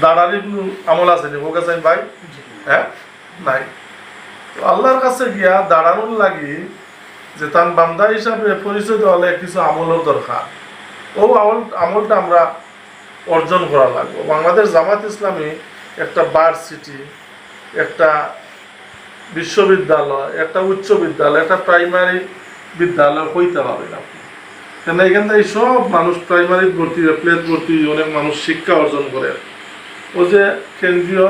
দাঁড়ানি আমল আছে নি? ওকে চাই ভাই? হ্যাঁ? নাই। তো আল্লাহর কাছে গিয়া দাঁড়ানোর লাগি যে তার বান্দা হিসাবে পরিচয় দেওয়া লাগে কিছু আমলের দরকার। ও আমল আমলটা আমরা অর্জন করা লাগবে। বাংলাদেশ জামাত ইসলামী একটা ভার্সিটি একটা বিশ্ববিদ্যালয় একটা উচ্চ বিদ্যালয় একটা প্রাইমারি বিদ্যালয় হইতে পারবে না। আপনি। কেন এখান থেকে সব মানুষ প্রাইমারি ভর্তি প্লেট ভর্তি অনেক মানুষ শিক্ষা অর্জন করে। ও যে কেন্দ্রীয়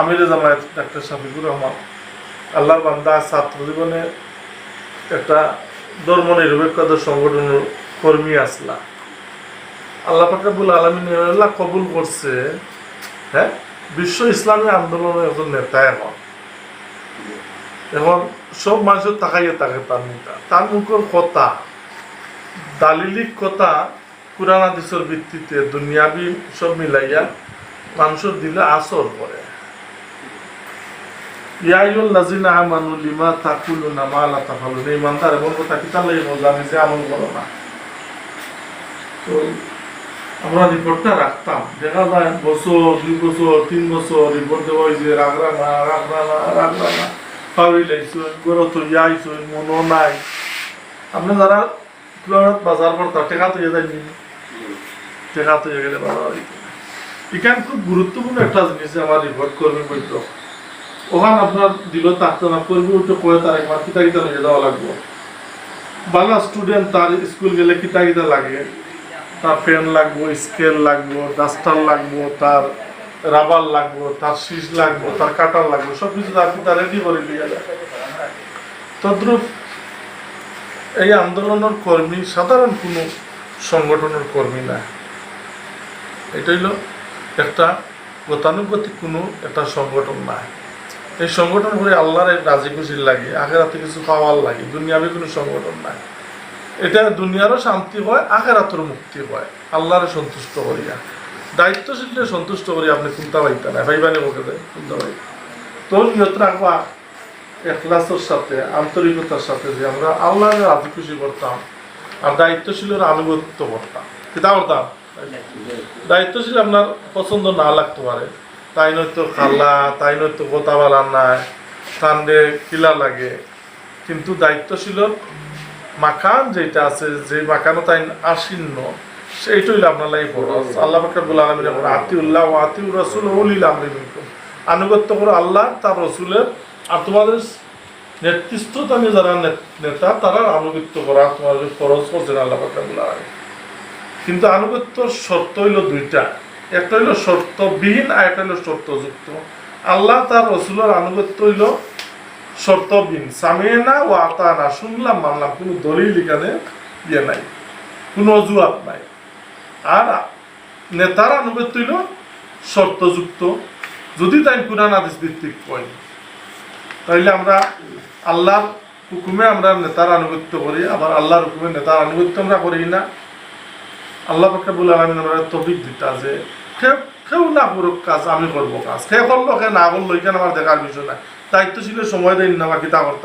আমিরে জামায়াত ডাক্তার শফিকুর রহমান, আল্লাহর বান্দা ছাত্র জীবনে একটা ধর্ম নিরপেক্ষতা সংগঠনের কর্মী আসলা। আল্লাহ ফাকরাবুল আলমিন আল্লাহ কবুল করছে হ্যাঁ? বিশ্ব ইসলামী আন্দোলনের একজন নেতা এখন। এখন সব মানুষের তাকাইয়ে থাকে তার নেতা তার মুখের কথা, দালিলিক কথা, কোরআন, হাদিসের ভিত্তিতে দুনিয়াবি সব মিলাইয়া মানুষের দিলে আসর আমানু লিমা করো না। তো আমরা রিপোর্টটা রাখতাম। বছর, দুই বছর, তিন বছর রিপোর্ট দেওয়া হয়েছে রাগরা না রাগরা না রাগরা না। পাবি লাইছো গরো তো যাইছো মনো নাই। আপনি যারা বাজার করতা টেকা তো যাই নি গেলে বাজার এখানে খুব গুরুত্বপূর্ণ একটা জিনিস আমার রিপোর্ট কর্মী বৈঠক ওখানে আপনার দিল থাকতো না কর্মী উঠে করে তার একবার কিতা কিতা নিয়ে যাওয়া লাগবে। বাংলা স্টুডেন্ট তার স্কুল গেলে কিতা কিতা লাগে। তার পেন লাগবো স্কেল লাগবো ডাস্টার লাগবো তার রাবার লাগবো তার শীষ লাগবো তার কাটার লাগবো, সব কিছু তার পিতা রেডি করে দিয়ে যায়। তদ্রুপ এই আন্দোলনের কর্মী সাধারণ কোনো সংগঠনের কর্মী না এটাই হইল একটা গতানুগতিক কোনো একটা সংগঠন নাই। এই সংগঠন করে আল্লাহর রাজি খুশির লাগে, আখেরাতে কিছু পাওয়ার লাগে, দুনিয়াবি কোনো সংগঠন নাই। এটা দুনিয়ারও শান্তি হয় আখেরাতের মুক্তি হয়, আল্লাহরে সন্তুষ্ট করিয়া। দায়িত্বশীলকে সন্তুষ্ট করি আপনি চিন্তা পাইতা না, ভাইবানি বকে দেয়, চিন্তা পাই তো নিয়ত রাখবা, এখলাসের সাথে, আন্তরিকতার সাথে যে আমরা আল্লাহরে রাজি খুশি করতাম, আর দায়িত্বশীলের আনুগত্য করতাম। কিতা করতাম দায়িত্বশীল আপনার পছন্দ না লাগতে পারে। তাই নয়তো খালা, তাই নয়তো কথা বলার নাই, তান্ডে কিলা লাগে। কিন্তু দায়িত্বশীলর মাখান যেটা আছে, যে মাখানো তাই আসীন্য সেইটা হইলে আপনার লাগে ফরজ আল্লাহ ফাকরাবুল আলমিন আতিউল্লাহ ও আতিউর রসুল হলিল আমরি মিনকুম। আনুগত্য করো আল্লাহ, তার রসুলের। আর তোমাদের নেতৃত্বদামী যারা নে- নেতা, তারা আনুগত্য করা। তোমাদের ফরজ করছেন আল্লাহ ফাকরাবুল আলমিন। কিন্তু আনুগত্যর শর্ত হইল দুইটা। একটা হইল শর্তবিহীন আর একটা হইল শর্তযুক্ত। আল্লাহ তার রসুলের আনুগত্য হইল শর্তবিহীন। সামিনা ও আতানা, শুনলাম, মানলাম, কোনো দলিল এখানে ইয়ে নাই, কোনো অজুহাত নাই। আর নেতার আনুগত্য হইল শর্তযুক্ত। যদি তাই কোরআন আদেশ ভিত্তিক কয়, তাইলে আমরা আল্লাহর হুকুমে আমরা নেতার আনুগত্য করি, আবার আল্লাহর হুকুমে নেতার আনুগত্য আমরা করি না। আল্লাহ পাকে বলে আমি আমরা তফিক দিতা যে কেউ না করুক কাজ আমি করব কাজ। কে করল কে না করল, এখানে আমার দেখার বিষয় না ছিল সময় দেয় না বাকি করতাম।